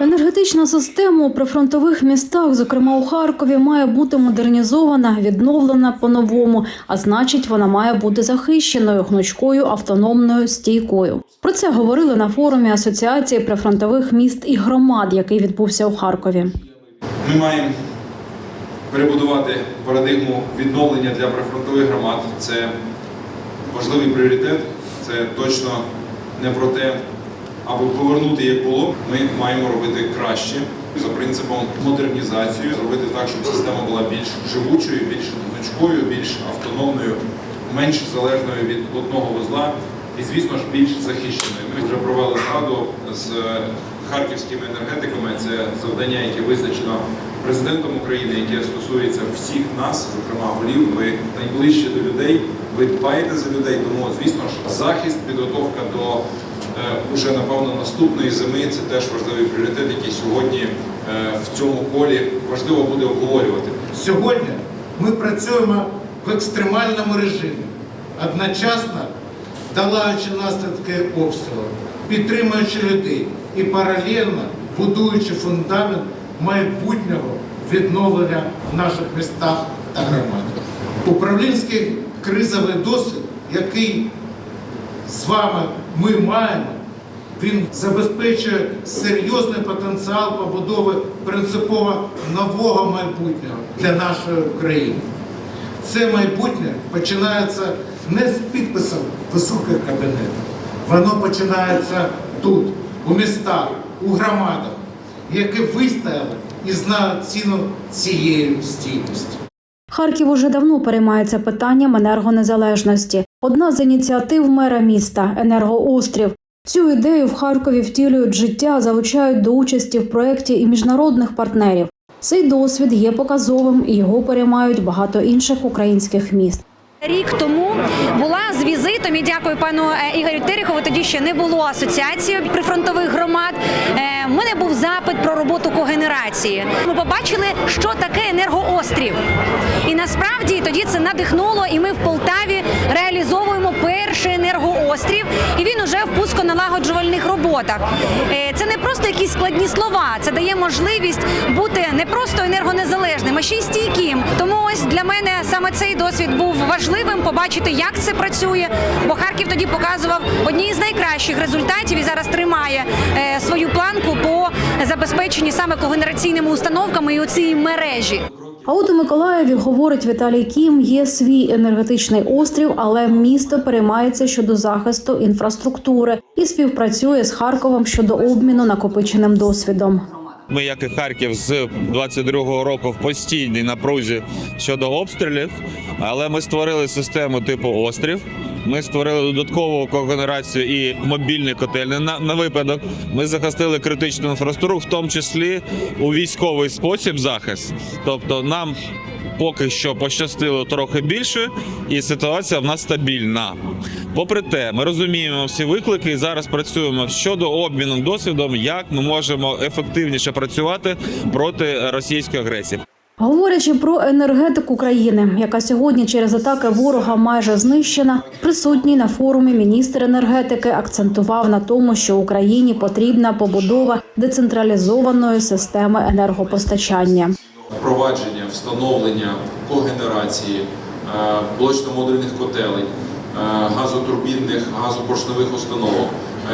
Енергетична система у прифронтових містах, зокрема у Харкові, має бути модернізована, відновлена по-новому, а значить, вона має бути захищеною, гнучкою, автономною, стійкою. Про це говорили на форумі Асоціації прифронтових міст і громад, який відбувся у Харкові. Ми маємо перебудувати парадигму відновлення для прифронтових громад. Це важливий пріоритет. Це точно не про те, аби повернути як було. Ми маємо робити краще за принципом модернізації, зробити так, щоб система була більш живучою, більш гнучкою, більш автономною, менш залежною від одного вузла і, звісно ж, більш захищеною. Ми вже провели раду з харківськими енергетиками. Це завдання, яке визначено президентом України, яке стосується всіх нас, зокрема голів. Ви найближче до людей, ви дбаєте за людей. Тому, звісно ж, захист, підготовка до е, уже напевно наступної зими це теж важливий пріоритет, який сьогодні е, в цьому колі важливо буде обговорювати. Сьогодні ми працюємо в екстремальному режимі, одночасно долаючи наслідки обстрілу, підтримуючи людей і паралельно будуючи фундамент майбутнього відновлення в наших містах та громадах. Управлінський кризовий досвід, який з вами ми маємо, він забезпечує серйозний потенціал побудови принципово нового майбутнього для нашої України. Це майбутнє починається не з підписом високих кабінетів. Воно починається тут, у містах, у громадах, які вистояли і знають ціну цієї стійкості. Харків уже давно переймається питанням енергонезалежності. Одна з ініціатив мера міста енергоострів. Цю ідею в Харкові втілюють життя, залучають до участі в проєкті і міжнародних партнерів. Цей досвід є показовим і його переймають багато інших українських міст. Рік тому була з візитом і дякую пану е, Ігорю Терехову. Тоді ще не було асоціації прифронтових громад. Е, В мене був запит про роботу когенерації. Ми побачили, що таке енергоострів. І насправді тоді це надихнуло, і ми в Полтаві реалізовуємо перший енергоострів. І він уже в пусконалагоджувальних роботах. Е, Це не просто якісь складні слова, це дає можливість бути не просто енергонезалежним, а ще й стійким. Тому ось для мене саме цей досвід був важливим побачити, як це працює. Бо Харків тоді показував одні з найкращих результатів і зараз тримає е, свою планку по забезпеченні саме когенераційними установками і оцій мережі. А от у Миколаєві, говорить Віталій Кім, є свій енергетичний острів, але місто переймається щодо захисту інфраструктури і співпрацює з Харковом щодо обміну накопиченим досвідом. Ми, як і Харків, з 22-го року в постійній напрузі щодо обстрілів, але ми створили систему типу острів. Ми створили додаткову когенерацію і мобільні котельні на, на випадок. Ми захистили критичну інфраструктуру, в тому числі у військовий спосіб захист. Тобто нам поки що пощастило трохи більше, і ситуація в нас стабільна. Попри те, ми розуміємо всі виклики і зараз працюємо щодо обміну досвідом, як ми можемо ефективніше працювати проти російської агресії. Говорячи про енергетику країни, яка сьогодні через атаки ворога майже знищена, присутній на форумі міністр енергетики акцентував на тому, що Україні потрібна побудова децентралізованої системи енергопостачання. впровадження, встановлення когенерації, е, блочно-модульних котелень, е, газотурбінних, газопоршневих установок.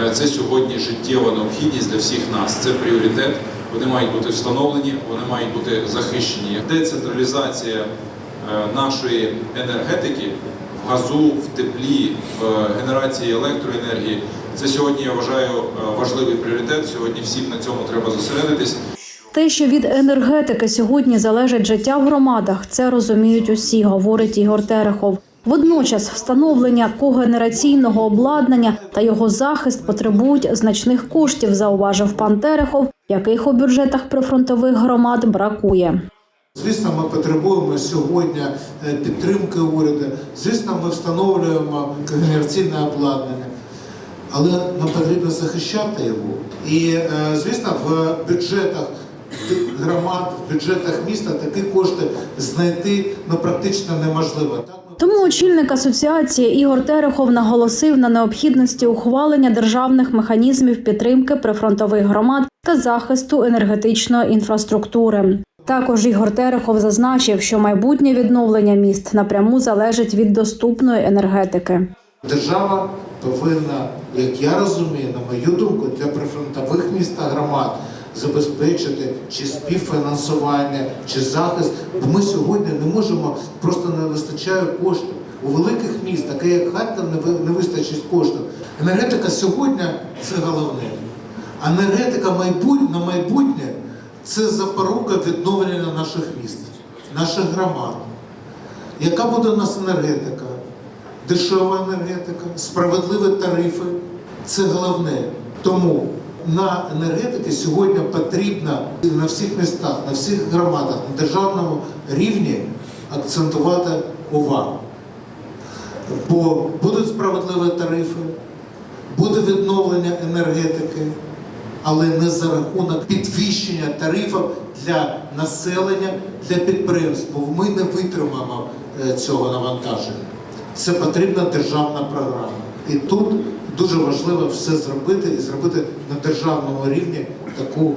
Е, Це сьогодні життєва необхідність для всіх нас. Це пріоритет. Вони мають бути встановлені, вони мають бути захищені. Децентралізація е, нашої енергетики в газу, в теплі, в генерації електроенергії. Це сьогодні я вважаю е, важливий пріоритет. Сьогодні всім на цьому треба зосередитись. Те, що від енергетики сьогодні залежить життя в громадах, це розуміють усі, говорить Ігор Терехов. Водночас встановлення когенераційного обладнання та його захист потребують значних коштів, зауважив пан Терехов, яких у бюджетах прифронтових громад бракує. Звісно, ми потребуємо сьогодні е, підтримки уряду. Звісно, ми встановлюємо когенераційне обладнання, але нам потрібно захищати його. І, е, звісно, в бюджетах громад, в бюджетах міста такі кошти знайти ну, практично неможливо. Тому очільник асоціації Ігор Терехов наголосив на необхідності ухвалення державних механізмів підтримки прифронтових громад та захисту енергетичної інфраструктури. Також Ігор Терехов зазначив, що майбутнє відновлення міст напряму залежить від доступної енергетики. Держава повинна, як я розумію, на мою думку, для прифронтових міст та громад забезпечити чи співфінансування, чи захист. Бо ми сьогодні не можемо, просто не вистачає коштів. У великих міст, таке як Харків, не вистачить коштів. Енергетика сьогодні це головне. А енергетика майбут- на майбутнє це запорука відновлення наших міст, наших громад. Яка буде у нас енергетика? Дешева енергетика, справедливі тарифи це головне. Тому на енергетики сьогодні потрібно на всіх містах, на всіх громадах, на державному рівні акцентувати увагу. Бо будуть справедливі тарифи, буде відновлення енергетики, але не за рахунок підвищення тарифів для населення, для підприємств. Бо ми не витримаємо е, цього навантаження. Це потрібна державна програма. І тут дуже важливо все зробити і зробити на державному рівні таку,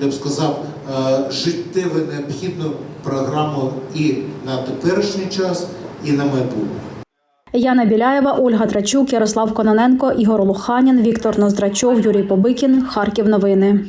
я б сказав, е, життєво необхідну програму і на теперішній час, і на майбутнє. Яна Біляєва, Ольга Трачук, Ярослав Кононенко, Ігор Луханін, Віктор Ноздрачов, Юрій Побикін. Харків. Новини.